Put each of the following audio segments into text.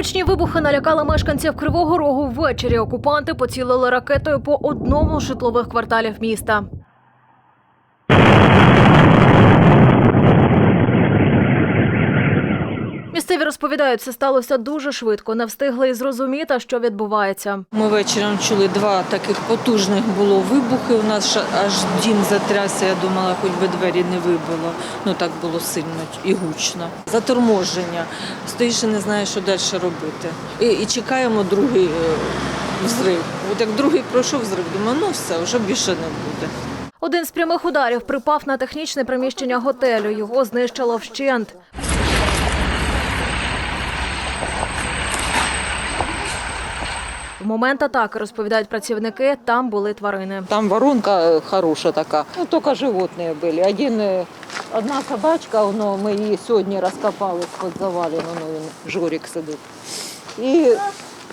Гучні вибухи налякали мешканців Кривого Рогу ввечері. Окупанти поцілили ракетою по одному з житлових кварталів міста. Місцеві розповідають, це сталося дуже швидко. Не встигли і зрозуміти, що відбувається. Ми вечором чули два таких потужних було вибухи. У нас аж дім затрясся. Я думала, хоч би двері не вибило. Ну так було сильно і гучно. Заторможення. Стоїш і не знаєш, що далі робити. І, і чекаємо другий е, взрив. От як другий пройшов взрив, думаю, ну все, вже більше не буде. Один з прямих ударів припав на технічне приміщення готелю. Його знищило вщент. В момент атаки розповідають працівники, там були тварини. Там воронка е, хороша така. Ну, тільки животні були. Один, е, одна собачка, воно, ми її сьогодні розкопали з-під завалин, воно він жорик сидить. І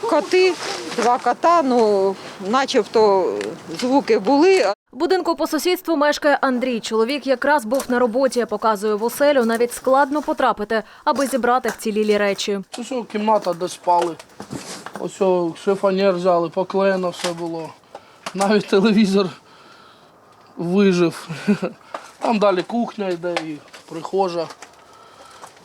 коти, два кота, ну, начебто звуки були, будинку по сусідству мешкає Андрій. Чоловік якраз був на роботі, показує в оселю. Навіть складно потрапити, аби зібрати вцілілі речі. Це що кімната, де спали. Ось о, шифонер взяли, поклеєно все було. Навіть телевізор вижив. Там далі кухня йде і прихожа.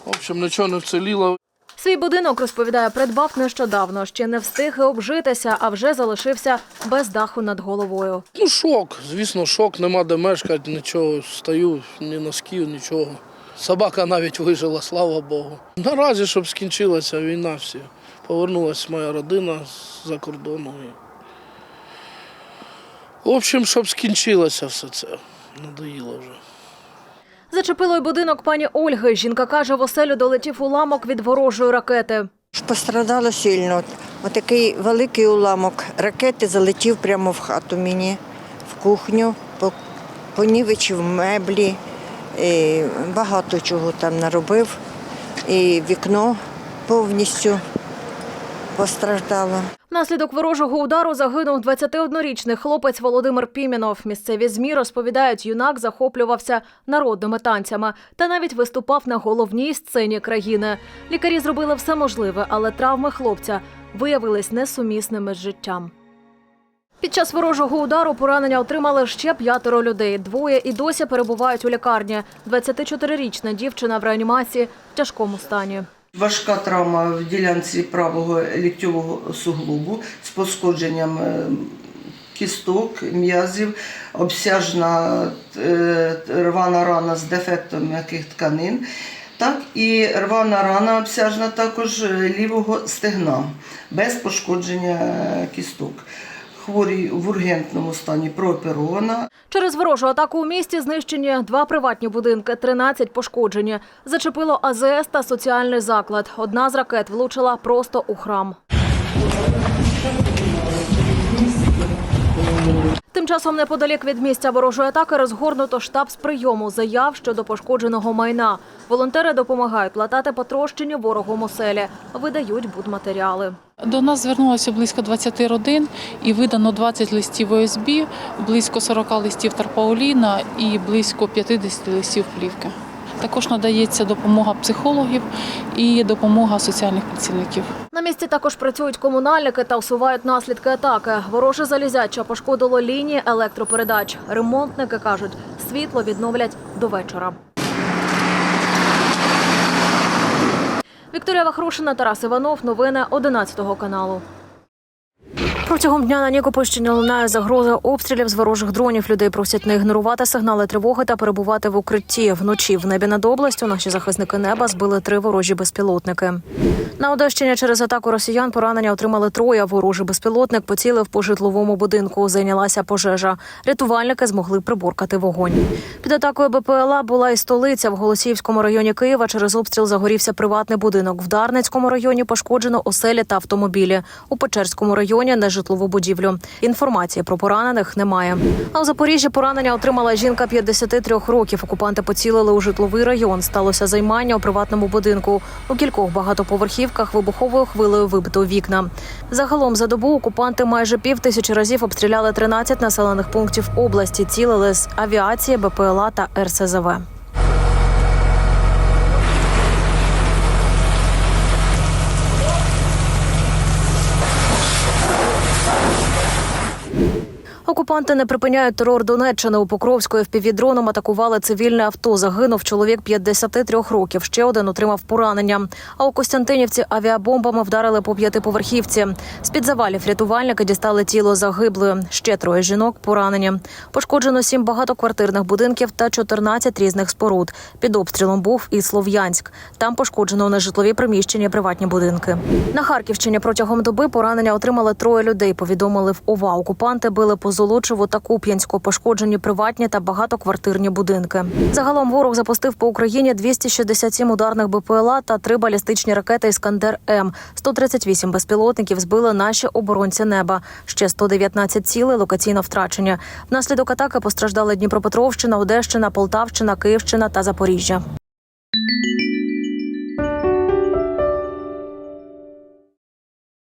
В общем, нічого не вціліло. Свій будинок розповідає, придбав нещодавно. Ще не встиг обжитися, а вже залишився без даху над головою. Ну, шок, звісно, шок, нема де мешкати, нічого, стою, ні носків, нічого. Собака навіть вижила, слава Богу. Наразі, щоб скінчилася війна, всі. Повернулася моя родина з-за кордону. І... В общем, щоб скінчилося все це. Надоїло вже. Зачепило й будинок пані Ольги. Жінка каже, в оселю долетів уламок від ворожої ракети. Пострадало сильно. Отакий великий уламок ракети залетів прямо в хату мені, в кухню, по- понівечив меблі, і багато чого там наробив. І вікно повністю постраждало. Внаслідок ворожого удару загинув 21-річний хлопець Володимир Пімінов. Місцеві змі розповідають, юнак захоплювався народними танцями та навіть виступав на головній сцені країни. Лікарі зробили все можливе, але травми хлопця виявились несумісними з життям. Під час ворожого удару поранення отримали ще п'ятеро людей. Двоє і досі перебувають у лікарні. 24-річна дівчина в реанімації в тяжкому стані. Важка травма в ділянці правого ліктьового суглобу з пошкодженням е, кісток, м'язів, обсяжна е, рвана рана з дефектом м'яких тканин. Так, і рвана рана обсяжна також е, лівого стегна без пошкодження кісток. Хворій в ургентному стані прооперована. Через ворожу атаку у місті знищені два приватні будинки, 13 пошкоджені. Зачепило АЗС та соціальний заклад. Одна з ракет влучила просто у храм. Тим часом неподалік від місця ворожої атаки розгорнуто штаб з прийому заяв щодо пошкодженого майна. Волонтери допомагають латати потрощені ворогом оселі, видають будматеріали. До нас звернулося близько 20 родин і видано 20 листів ОСБ, близько 40 листів Тарпауліна і близько 50 листів плівки. Також надається допомога психологів і допомога соціальних працівників. На місці також працюють комунальники та усувають наслідки атаки. Вороже залізяча пошкодило лінії електропередач. Ремонтники кажуть, світло відновлять до вечора. Вікторія Вахрушина, Тарас Іванов. Новини 11 каналу. Протягом дня на Нікопольщині лунає загроза обстрілів з ворожих дронів. Людей просять не ігнорувати сигнали тривоги та перебувати в укритті. Вночі в небі над областю наші захисники неба збили три ворожі безпілотники. На Одещині через атаку росіян поранення отримали троє. Ворожий безпілотник поцілив по житловому будинку. Зайнялася пожежа. Рятувальники змогли приборкати вогонь. Під атакою БПЛА була і столиця в Голосіївському районі Києва. Через обстріл загорівся приватний будинок. В Дарницькому районі пошкоджено оселі та автомобілі. У Печерському районі нежитлову будівлю. Інформації про поранених немає. А у Запоріжжі поранення отримала жінка 53 років. Окупанти поцілили у житловий район. Сталося займання у приватному будинку. У кількох багатоповерхівках вибуховою хвилею вибито вікна. Загалом за добу окупанти майже пів тисячі разів обстріляли 13 населених пунктів області. Цілили з авіації, БПЛА та РСЗВ. Окупанти не припиняють терор Донеччини. У Покровської впівдроном атакували цивільне авто. Загинув чоловік 53 років. Ще один отримав поранення. А у Костянтинівці авіабомбами вдарили по п'ятиповерхівці. З під завалів рятувальники дістали тіло загиблої. Ще троє жінок поранені. Пошкоджено сім багатоквартирних будинків та 14 різних споруд. Під обстрілом був і Слов'янськ. Там пошкоджено нежитлові приміщення, приватні будинки. На Харківщині протягом доби поранення отримали троє людей. Повідомили в ОВА. Окупанти били по Золочеву та Куп'янську. Пошкоджені приватні та багатоквартирні будинки. Загалом ворог запустив по Україні 267 ударних БПЛА та три балістичні ракети Іскандер М. 138 безпілотників збили наші оборонці неба. Ще 119 цілей локаційно втрачені. Внаслідок атаки постраждали Дніпропетровщина, Одещина, Полтавщина, Київщина та Запоріжжя.